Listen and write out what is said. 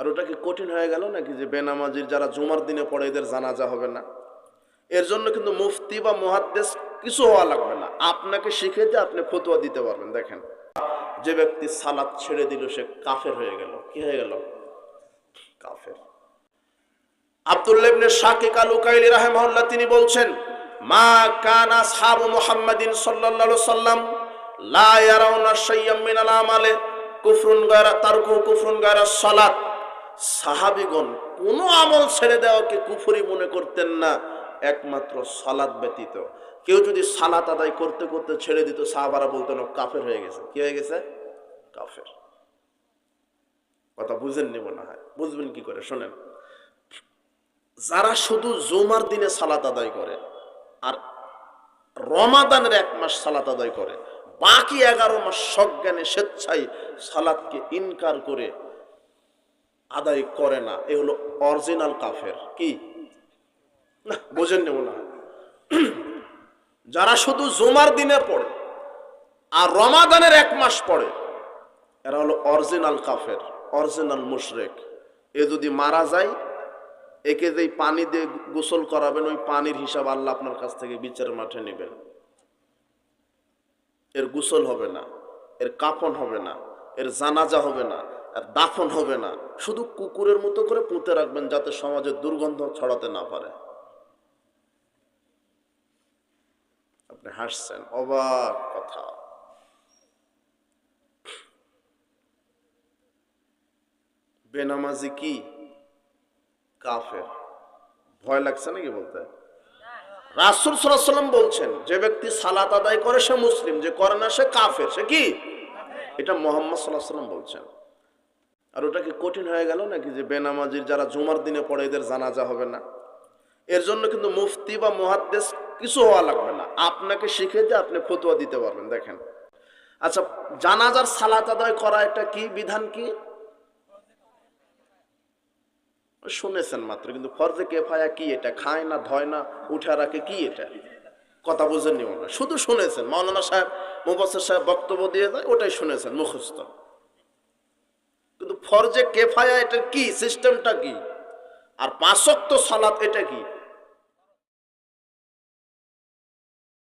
আর ওটা কি কঠিন হয়ে গেল নাকি যে বেনামাজির যারা জুমার দিনে পড়ে এদের জানাজা হবে না? এর জন্য কিন্তু মুফতি বা মুহাদ্দেস কিছু হওয়া লাগবে না। আপনাকে শিখে দিয়ে আপনি ফতুয়া দিতে পারবেন, দেখেন। যে ব্যক্তি সালাত ছেড়ে দিল, সে কাফের হয়ে গেল। কি হয়ে গেল? কাফের। আব্দুল্লাহ ইবনে শাকিক আল উকাইলি রাহিমাহুল্লাহ, তিনি বলছেন, মা কানা সাহাবু মুহাম্মাদিন সাল্লাল্লাহু সাল্লাম লা ইয়ারাউনা শাইয়্যাম মিনাল আমালে, কুফরুন গায়রা তারকু, কুফরুন গায়রা সালাত। সাহাবীগণ কোন আমল ছেড়ে দেওয়াকে কুফরি মনে করতেন না, একমাত্র সালাদ ব্যতীত। কেউ যদি সালাত আদায় করতে করতে ছেড়ে দিত, সাহাবারা বলতেন কাফের হয়ে গেছে। কি হয়ে গেছে? কাফের। কথা বুঝেননি মনে হয়। বুঝবেন কি করে? শোনেন। যারা শুধু জুমার দিনে সালাত আদায় করে আর রমাদানের এক মাস সালাত আদায় করে, বাকি এগারো মাস সজ্ঞানে স্বেচ্ছায় সালাদকে ইনকার করে আদায় করে না। এ হলো অরিজিনাল কাফের। কি? না, বোঝেন মনে হয়। যারা শুধু জুমার দিনে পড়ে আর রমাদানের এক মাস পড়ে, এরা হলো অরিজিনাল কাফের, অরিজিনাল মুশরেক। এ যদি মারা যায়, একে যেই পানি দিয়ে গোসল করাবেন, ওই পানির হিসাব আল্লাহ আপনার কাছ থেকে বিচারের মাঠে নেবেন। এর গোসল হবে না, এর কাফন হবে না, এর জানাজা হবে না দাফন হবে না। শুধু কুকুরের মতো করে পুঁতে রাখবেন যাতে সমাজে দুর্গন্ধ ছড়াতে না পারে। আপনি হাসছেন, অবাক কথা। বেনামাজি কি? কাফের। ভয় লাগছে নাকি বলতে? রাসুল সাল্লাম বলছেন, যে ব্যক্তি সালাত আদায় করে সে মুসলিম, যে করে না সে কাফের। সে কি? এটা মোহাম্মদ সাল্লাহ সাল্লাম বলছেন। আর ওটা কি কঠিন হয়ে গেল নাকি যে বেনামাজির যারা জুমার দিনে পড়ে এদের জানাজা হবে না? এর জন্য কিন্তু মুফতি বা মুহাদ্দেস কিছু হওয়া লাগবে না। আপনাকে শিখে দিয়ে আপনি ফতুয়া দিতে পারবেন, দেখেন। আচ্ছা জানাজার সালাত আদায় করা এটা কি বিধান কি? শুনেছেন মাত্র, কিন্তু ফরজে কেফায়া কি এটা? খায় না, ধয় না, উঠে রাখে কি এটা? কথা বুঝেননি মনে। শুধু শুনেছেন। মৌলানা সাহেব মুবাসের সাহেব বক্তব্য দিয়ে যায়, ওটাই শুনেছেন, মুখস্থ। ফরজে কেফায়া এটা কি? সিস্টেমটা কি? আর পাঁচক্ত সালাত এটা কি?